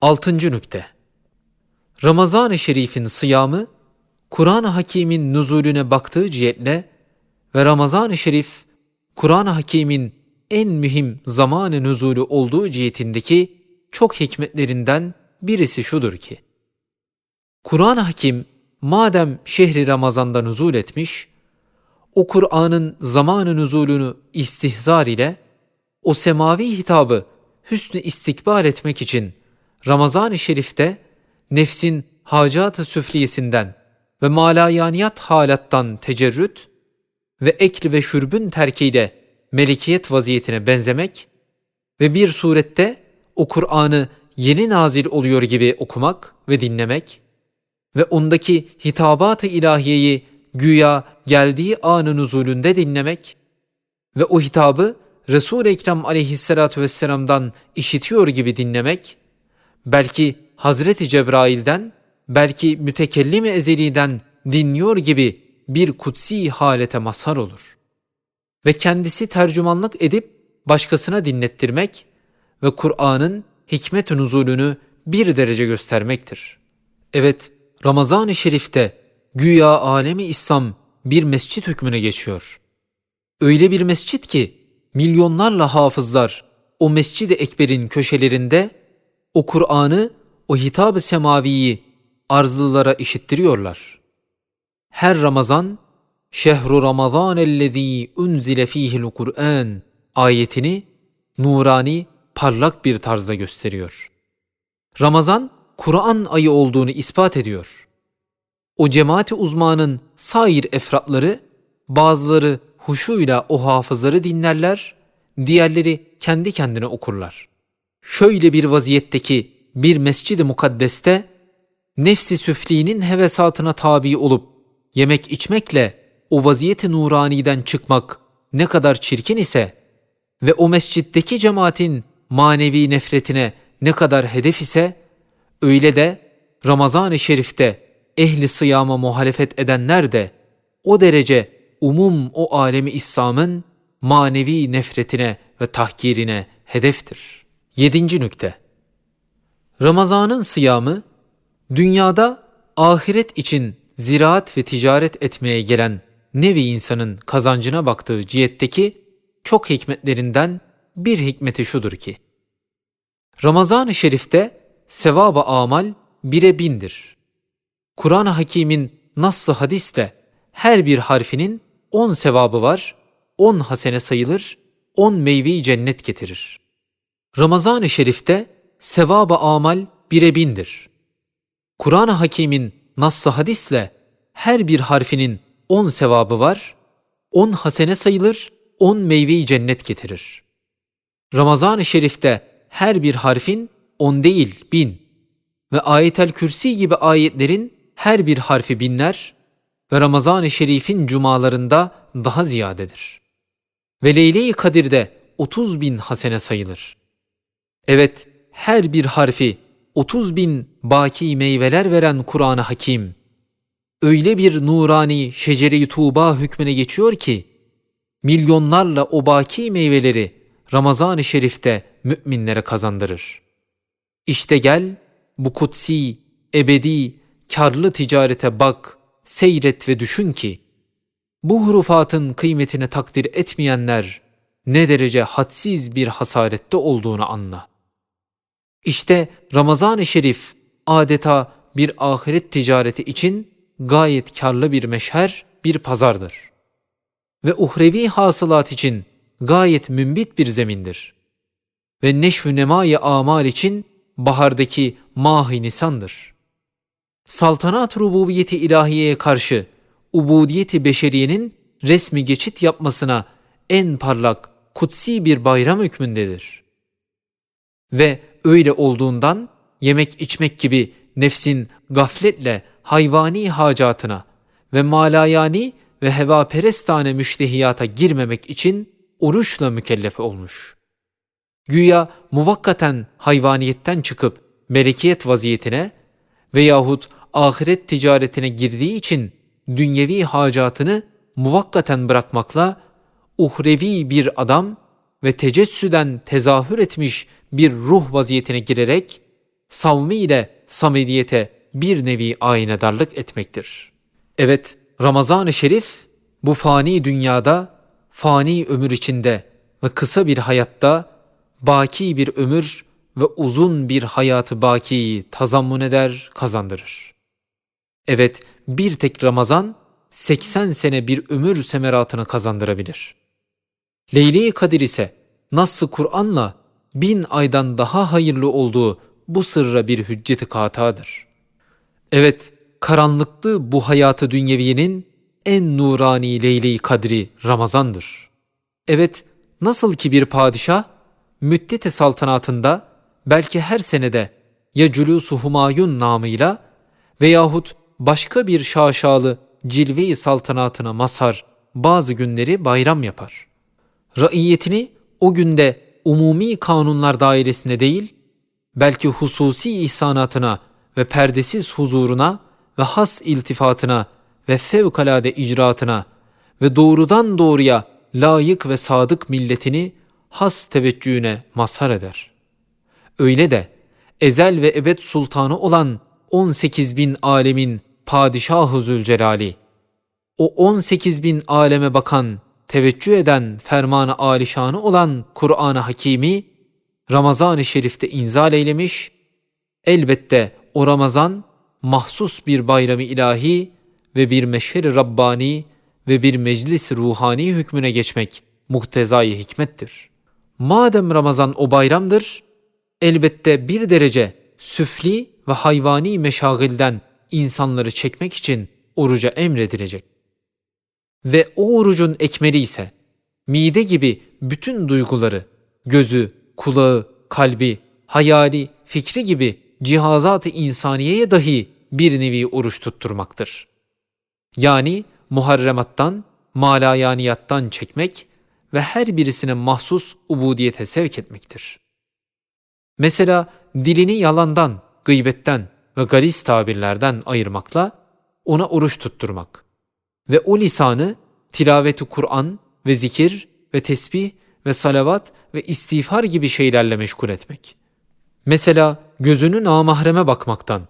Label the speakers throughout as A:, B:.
A: Altıncı nükte. Ramazan-ı Şerif'in sıyamı, Kur'an-ı Hakîm'in nüzulüne baktığı cihetle ve Ramazan-ı Şerif, Kur'an-ı Hakîm'in en mühim zamanı nüzulü olduğu cihetindeki çok hikmetlerinden birisi şudur ki, Kur'an-ı Hakim madem şehri Ramazan'da nüzul etmiş, o Kur'an'ın zamanı nüzulünü istihzar ile o semavi hitabı hüsnü istikbal etmek için Ramazan-ı Şerif'te nefsin hacat-ı süfliyesinden ve malayaniyat halattan tecerrüt ve ekli ve şürbün terkiyle melikiyet vaziyetine benzemek ve bir surette o Kur'an'ı yeni nazil oluyor gibi okumak ve dinlemek ve ondaki hitabat-ı ilahiyeyi güya geldiği anın nuzulünde dinlemek ve o hitabı Resul-i Ekrem aleyhissalatu vesselam'dan işitiyor gibi dinlemek, belki Hazreti Cebrail'den, belki mütekellim-i ezeli'den dinliyor gibi bir kutsi halete mazhar olur. Ve kendisi tercümanlık edip başkasına dinlettirmek ve Kur'an'ın hikmet-i nuzulünü bir derece göstermektir. Evet, Ramazan-ı Şerif'te güya alemi İslam bir mescit hükmüne geçiyor. Öyle bir mescit ki milyonlarla hafızlar o Mescid-i Ekber'in köşelerinde o Kur'an'ı, o hitab-ı semaviyi arzlılara işittiriyorlar. Her Ramazan, Şehru Ramazan ellezî unzile fîhil Kur'an ayetini nurani, parlak bir tarzda gösteriyor. Ramazan, Kur'an ayı olduğunu ispat ediyor. O cemaati uzmanın sair efratları, bazıları huşuyla o hafızları dinlerler, diğerleri kendi kendine okurlar. Şöyle bir vaziyetteki bir mescid-i mukaddeste, nefsi süfliğinin hevesatına tabi olup yemek içmekle o vaziyeti nuraniden çıkmak ne kadar çirkin ise ve o mescitteki cemaatin manevi nefretine ne kadar hedef ise, öyle de Ramazan-ı Şerif'te ehli sıyama muhalefet edenler de o derece umum o alemi İslam'ın manevi nefretine ve tahkirine hedeftir. Yedinci nükte. Ramazan'ın sıyamı, dünyada ahiret için ziraat ve ticaret etmeye gelen nevi insanın kazancına baktığı cihetteki çok hikmetlerinden bir hikmeti şudur ki, Ramazan-ı Şerif'te sevab-ı amal bire bindir. Kur'an-ı Hakîm'in nassı hadiste her bir harfinin on sevabı var, on hasene sayılır, on meyveyi cennet getirir. Ramazan-ı Şerif'te sevab-ı amal bire bindir. Kur'an-ı Hakîm'in nassı hadisle her bir harfinin on sevabı var, on hasene sayılır, on meyveyi cennet getirir. Ramazan-ı Şerif'te her bir harfin on değil bin ve ayetel kürsi gibi ayetlerin her bir harfi binler ve Ramazan-ı Şerif'in cumalarında daha ziyadedir. Ve Leyle-i Kadir'de 30 bin hasene sayılır. Evet, her bir harfi 30 bin baki meyveler veren Kur'an-ı Hakim, öyle bir nurani şecere-i tuğba hükmüne geçiyor ki, milyonlarla o baki meyveleri Ramazan-ı Şerif'te müminlere kazandırır. İşte gel bu kutsi, ebedi, karlı ticarete bak, seyret ve düşün ki, bu hurufatın kıymetini takdir etmeyenler ne derece hadsiz bir hasarette olduğunu anla. İşte Ramazan-ı Şerif adeta bir ahiret ticareti için gayet karlı bir meşher, bir pazardır. Ve uhrevi hasılat için gayet mümbit bir zemindir. Ve neşv-ü nemai amal için bahardaki mah-i nisandır. Saltanat rububiyeti ilahiyeye karşı ubudiyeti beşeriyenin resmi geçit yapmasına en parlak, kutsi bir bayram hükmündedir. Ve öyle olduğundan yemek içmek gibi nefsin gafletle hayvani hacatına ve malayani ve hevaperestane müştehiyata girmemek için oruçla mükellef olmuş. Güya muvakkaten hayvaniyetten çıkıp melekiyet vaziyetine veyahut ahiret ticaretine girdiği için dünyevi hacatını muvakkaten bırakmakla uhrevi bir adam ve tecessüden tezahür etmiş bir ruh vaziyetine girerek savmi ile samediyete bir nevi aynedarlık etmektir. Evet, Ramazan-ı Şerif bu fani dünyada, fani ömür içinde ve kısa bir hayatta baki bir ömür ve uzun bir hayatı bakiyi tazammun eder, kazandırır. Evet, bir tek Ramazan 80 sene bir ömür semeratını kazandırabilir. Leyli Kadir ise nasıl Kur'an'la bin aydan daha hayırlı olduğu bu sırra bir hücceti katadır. Evet, karanlıklı bu hayatı dünyeviyenin en nurani Leyli Kadri Ramazan'dır. Evet, nasıl ki bir padişah müddeti saltanatında belki her senede ya Cülûs-u Humayun namıyla veyahut başka bir şaşalı cilve-i saltanatına mazhar bazı günleri bayram yapar. Raiyetini o günde umumi kanunlar dairesinde değil, belki hususi ihsanatına ve perdesiz huzuruna ve has iltifatına ve fevkalade icraatına ve doğrudan doğruya layık ve sadık milletini has teveccühüne mazhar eder. Öyle de ezel ve ebed sultanı olan 18 bin alemin padişahı Zülcelali, o 18 bin aleme bakan, teveccüh eden fermanı alişanı olan Kur'an-ı Hakimi, Ramazan-ı Şerif'te inzal eylemiş, elbette o Ramazan mahsus bir bayramı ilahi ve bir meşheri Rabbani ve bir meclis ruhani hükmüne geçmek muhtezai hikmettir. Madem Ramazan o bayramdır, elbette bir derece süfli ve hayvani meşagilden insanları çekmek için oruca emredilecek. Ve o orucun ekmeli ise mide gibi bütün duyguları, gözü, kulağı, kalbi, hayali, fikri gibi cihazat-ı insaniyeye dahi bir nevi oruç tutturmaktır. Yani muharremattan, malayaniyattan çekmek ve her birisine mahsus ubudiyete sevk etmektir. Mesela dilini yalandan, gıybetten ve galis tabirlerden ayırmakla ona oruç tutturmak ve o lisanı tilaveti Kur'an ve zikir ve tesbih ve salavat ve istiğfar gibi şeylerle meşgul etmek. Mesela gözünü namahreme bakmaktan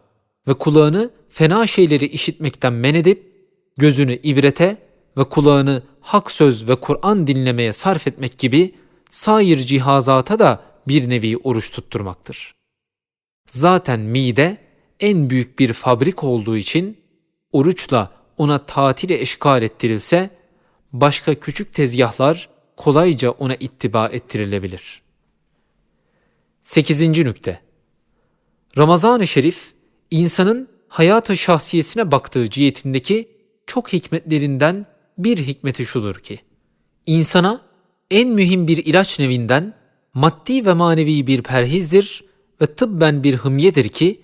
A: ve kulağını fena şeyleri işitmekten men edip, gözünü ibrete ve kulağını hak söz ve Kur'an dinlemeye sarf etmek gibi sair cihazata da bir nevi oruç tutturmaktır. Zaten mide en büyük bir fabrik olduğu için oruçla ona tatile eşkal ettirilse başka küçük tezgahlar kolayca ona ittiba ettirilebilir. 8. nükte Ramazan-ı Şerif insanın hayata şahsiyesine baktığı cihetindeki çok hikmetlerinden bir hikmeti şudur ki insana en mühim bir ilaç nevinden maddi ve manevi bir perhizdir ve tıbben bir hımyedir ki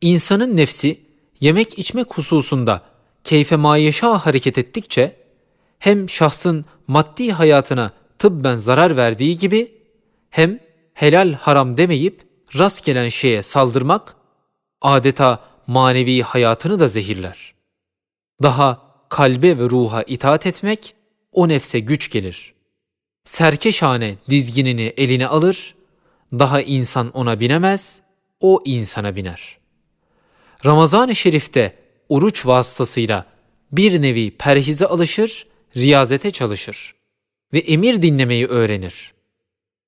A: insanın nefsi yemek içmek hususunda keyfe mayeşa hareket ettikçe hem şahsın maddi hayatına tıbben zarar verdiği gibi hem helal haram demeyip rast gelen şeye saldırmak adeta manevi hayatını da zehirler. Daha kalbe ve ruha itaat etmek o nefse güç gelir. Serkeşane dizginini eline alır, daha insan ona binemez, o insana biner. Ramazan-ı Şerif'te oruç vasıtasıyla bir nevi perhize alışır, riyazete çalışır ve emir dinlemeyi öğrenir.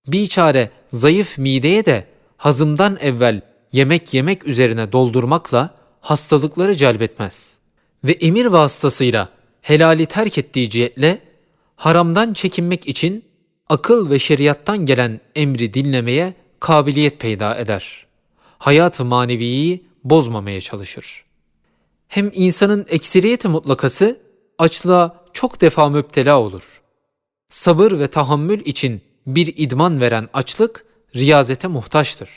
A: Bir çare zayıf mideye de hazımdan evvel yemek yemek üzerine doldurmakla hastalıkları celbetmez. Ve emir vasıtasıyla helali terk ettiği cihetle haramdan çekinmek için akıl ve şeriattan gelen emri dinlemeye kabiliyet peyda eder. Hayat-ı maneviyi bozmamaya çalışır. Hem insanın ekseriyeti mutlakası açlığa çok defa müptela olur. Sabır ve tahammül için bir idman veren açlık riyazete muhtaçtır.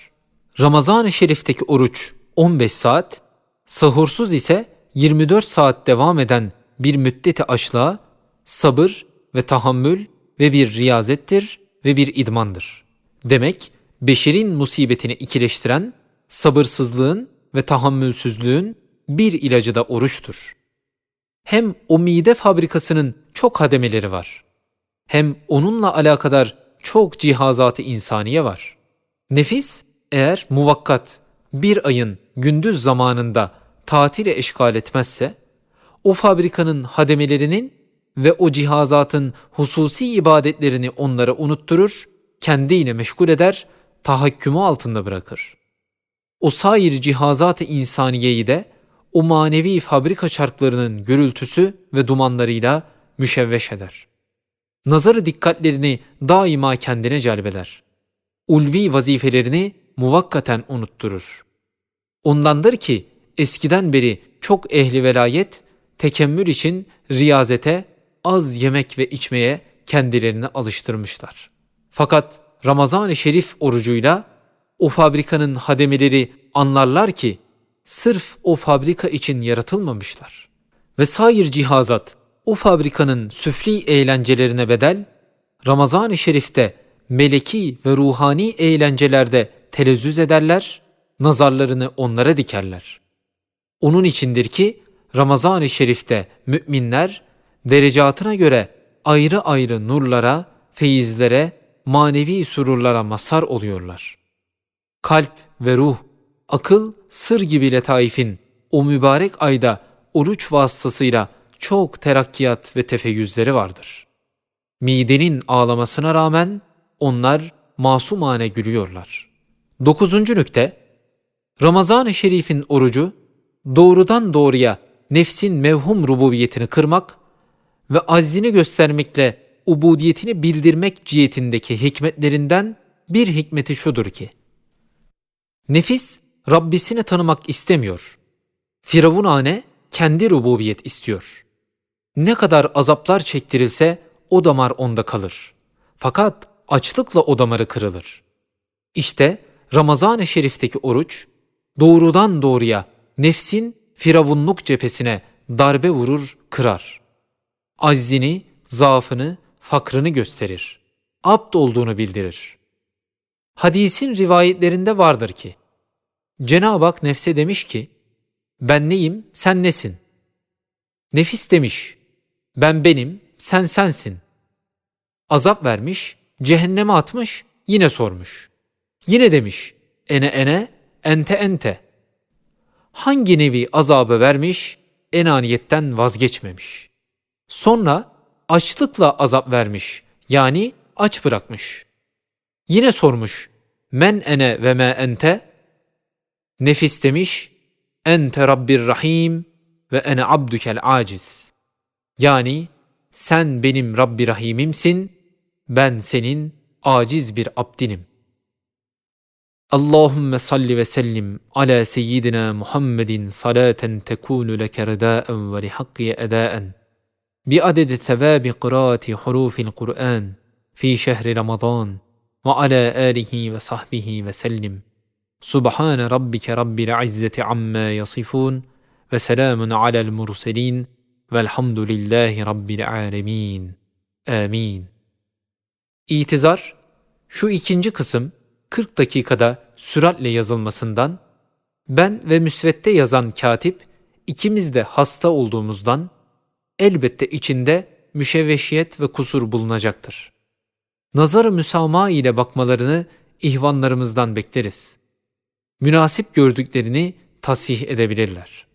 A: Ramazan-ı Şerif'teki oruç 15 saat, sahursuz ise 24 saat devam eden bir müddeti açlığa sabır ve tahammül ve bir riyazettir ve bir idmandır. Demek beşerin musibetini ikileştiren sabırsızlığın ve tahammülsüzlüğün bir ilacı da oruçtur. Hem o mide fabrikasının çok hademeleri var. Hem onunla alakadar çok cihazatı insaniye var. Nefis eğer muvakkat bir ayın gündüz zamanında tatile eşgal etmezse, o fabrikanın hademelerinin ve o cihazatın hususi ibadetlerini onlara unutturur, kendiyle meşgul eder, tahakkümü altında bırakır. O sair cihazat-ı insaniyeyi de o manevi fabrika çarklarının gürültüsü ve dumanlarıyla müşevveş eder. Nazarı dikkatlerini daima kendine celbeder. Ulvi vazifelerini muvakkaten unutturur. Ondandır ki eskiden beri çok ehli velayet tekemmül için riyazete, az yemek ve içmeye kendilerini alıştırmışlar. Fakat Ramazan-ı Şerif orucuyla o fabrikanın hademeleri anlarlar ki sırf o fabrika için yaratılmamışlar. Ve sair cihazat o fabrikanın süfli eğlencelerine bedel, Ramazan-ı Şerif'te meleki ve ruhani eğlencelerde telezzüz ederler, nazarlarını onlara dikerler. Onun içindir ki Ramazan-ı Şerif'te müminler derecatına göre ayrı ayrı nurlara, feyizlere, manevi sururlara mazhar oluyorlar. Kalp ve ruh, akıl, sır gibi letaifin o mübarek ayda oruç vasıtasıyla çok terakkiyat ve tefeyyüzleri vardır. Midenin ağlamasına rağmen onlar masumane gülüyorlar. Dokuzuncu nükte, Ramazan-ı Şerif'in orucu doğrudan doğruya nefsin mevhum rububiyetini kırmak ve aczini göstermekle ubudiyetini bildirmek cihetindeki hikmetlerinden bir hikmeti şudur ki, nefis Rabbisini tanımak istemiyor. Firavunane kendi rububiyet istiyor. Ne kadar azaplar çektirilse o damar onda kalır. Fakat açlıkla o damarı kırılır. İşte Ramazan-ı Şerif'teki oruç doğrudan doğruya nefsin firavunluk cephesine darbe vurur, kırar. Aczini, zaafını, fakrını gösterir. Abd olduğunu bildirir. Hadisin rivayetlerinde vardır ki, Cenab-ı Hak nefse demiş ki, ben neyim, sen nesin? Nefis demiş, ben benim, sen sensin. Azap vermiş, cehenneme atmış, yine sormuş. Yine demiş, ene ene, ente ente. Hangi nevi azabı vermiş, enaniyetten vazgeçmemiş. Sonra açlıkla azap vermiş, yani aç bırakmış. Yine sormuş, men ene ve me ente? Nefis demiş, ente rabbir rahim ve ene abdukel aciz. Yani sen benim Rabbi Rahimimsin, ben senin aciz bir abdinim. Allahümme salli ve sellim ala seyyidina Muhammedin salaten tekunu leke rıdaen ve lihakkiye edaen. بعدد ثواب قراءة حروف القرآن في شهر رمضان وعلى آله وصحبه وسلم Subhane rabbike rabbil izzeti amma yasifun ve selamun alel murselin velhamdülillahi rabbil alemin. Amin. İtizar, şu ikinci kısım 40 dakikada süratle yazılmasından, ben ve müsvette yazan katip ikimiz de hasta olduğumuzdan elbette içinde müşevveşiyet ve kusur bulunacaktır. Nazarı müsamaha ile bakmalarını ihvanlarımızdan bekleriz.'' Münasip gördüklerini tasih edebilirler.''